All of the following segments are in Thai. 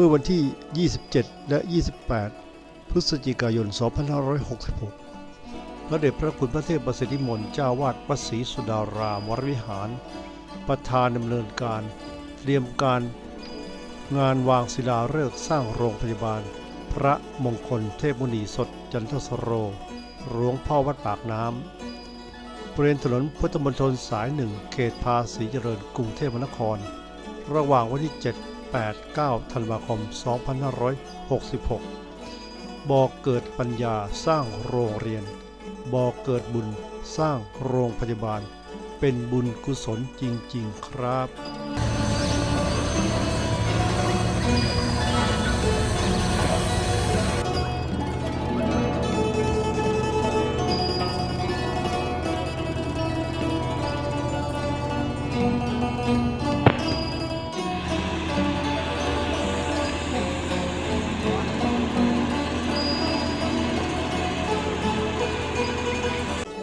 มื่อวันที่ 27 และ 28 พฤศจิกายน 2566 พระเดชพระคุณพระเทพประสิทธิมนต์เจ้าวาดวัดศรีสุดารามวรวิหาร ประธานดำเนินการ เตรียมการงานวางศิลาฤกษ์สร้างโรงพยาบาล พระมงคลเทพมุนีสดจันทสโรหลวงพ่อวัดปากน้ำบริเวณถนนพุทธมณฑลสายหนึ่งเขตภาษีเจริญกรุงเทพมหานคร ระหว่างวันที่ 7 8 9 ธันวาคม 2566 บอกเกิดปัญญาสร้างโรงเรียน บอกเกิดบุญสร้างโรงพยาบาล เป็นบุญกุศลจริง ๆ ครับ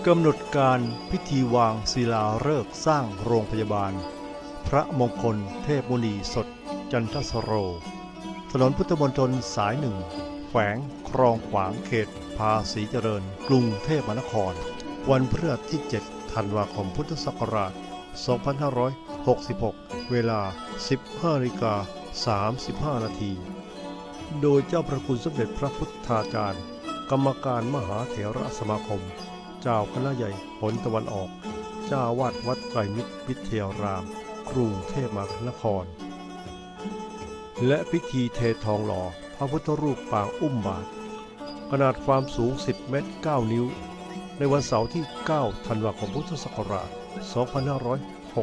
กำหนดการพิธีวางศิลาฤกษ์สร้างโรงพยาบาล พระมงคลเทพมุนีสดจันทสโร ถนนพุทธมณฑลสายหนึ่งแขวงครองขวางเขต ภาษีเจริญ กรุงเทพมหานคร วันพฤหัสที่ 7 ธันวาคมพุทธศักราช 2566 เวลา 15นาฬิกา35 นาที โดยเจ้าพระคุณสมเด็จพระพุทธาจารย์ กรรมการมหาเถรสมาคม เจ้าคณะใหญ่ผลตะวันออก เจ้าวาดวัดไตรมิตรวิทยาราม กรุงเทพมหานคร และพิธีเททองหล่อพระพุทธรูปปางอุ้มบาท ขนาดความสูง 10 เมตร 9 นิ้ว ในวันเสาร์ที่ 9 ธันวาคมพุทธศักราช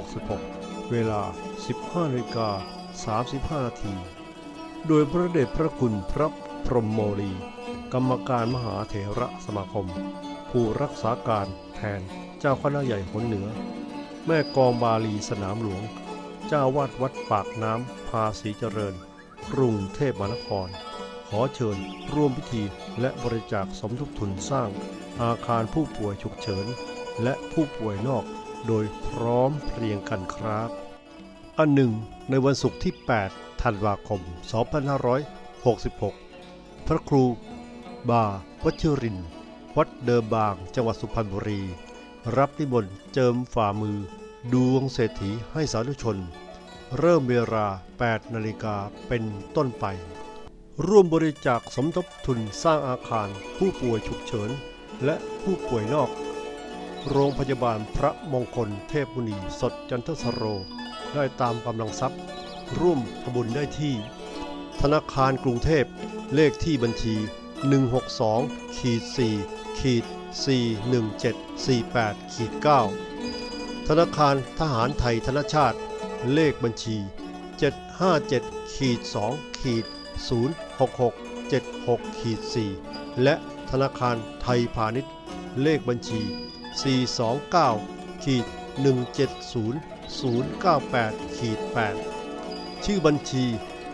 2566 เวลา 15นาฬิกา35 นาที โดยพระเดชพระคุณพระพรหมโมลี กรรมการมหาเถระสมาคม ผู้รักษาการแทนเจ้าคณะใหญ่หนเหนือ แม่กองบาลีสนามหลวง เจ้าวาดวัดปากน้ำภาษีเจริญกรุงเทพมหานคร ขอเชิญร่วมพิธีและบริจาคสมทบทุนสร้างอาคารผู้ป่วยฉุกเฉิน และผู้ป่วยนอกโดยพร้อมเพรียงกันครับ อันหนึ่ง ในวันศุกร์ที่ 8 ธันวาคม 2566 พระครูบาวัชรินทร์ วัดเดิมบางจังหวัดสุพรรณบุรี รับนิมนต์เจิมฝ่ามือ ดวงเศรษฐีให้สาธุชน เริ่มเวลา 8 นาฬิกาเป็นต้นไป ร่วมบริจาคสมทบทุนสร้างอาคารผู้ป่วยฉุกเฉิน และผู้ป่วยนอก โรงพยาบาลพระมงคลเทพมุนีสดจันทสโร ได้ตามกำลังทรัพย์ ร่วมทบุญได้ที่ ธนาคารกรุงเทพเลขที่บัญชี 162ขีด4 ขีด417 48ขีด9ธนาคารทหารไทยธนชาติ เลขบัญชี 757ขีด2ขีด066 76ขีด4และธนาคารไทยพาณิชย์ เลขบัญชี 429ขีด170 098ขีด8ชื่อบัญชี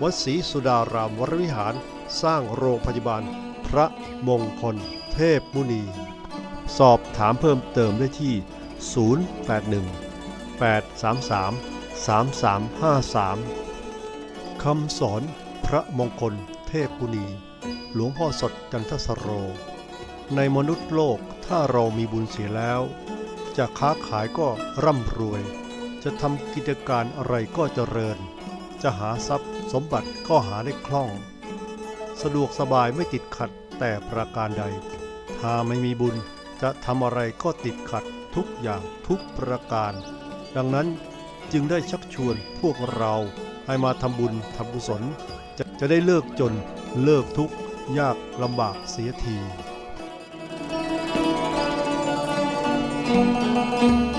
วัดศรีสุดารามวรวิหารสร้างโรงพยาบาลพระมงคล เทพมุนี สอบถามเพิ่มเติมได้ที่ 081 833 3353 คำสอนพระมงคลเทพมุนี หลวงพ่อสดจันทสโร ในมนุษย์โลกถ้าเรามีบุญเสียแล้ว จะค้าขายก็ร่ำรวย จะทำกิจการอะไรก็เจริญ จะหาทรัพย์สมบัติก็หาได้คล่อง สะดวกสบายไม่ติดขัดแต่ประการใด ถ้าไม่มีบุญจะทำอะไรก็ติดขัดทุกอย่างทุกประการ ดังนั้นจึงได้ชักชวนพวกเราให้มาทำบุญทำกุศลจะจะได้เลิกจนเลิกทุกข์ยากลำบากเสียที Thank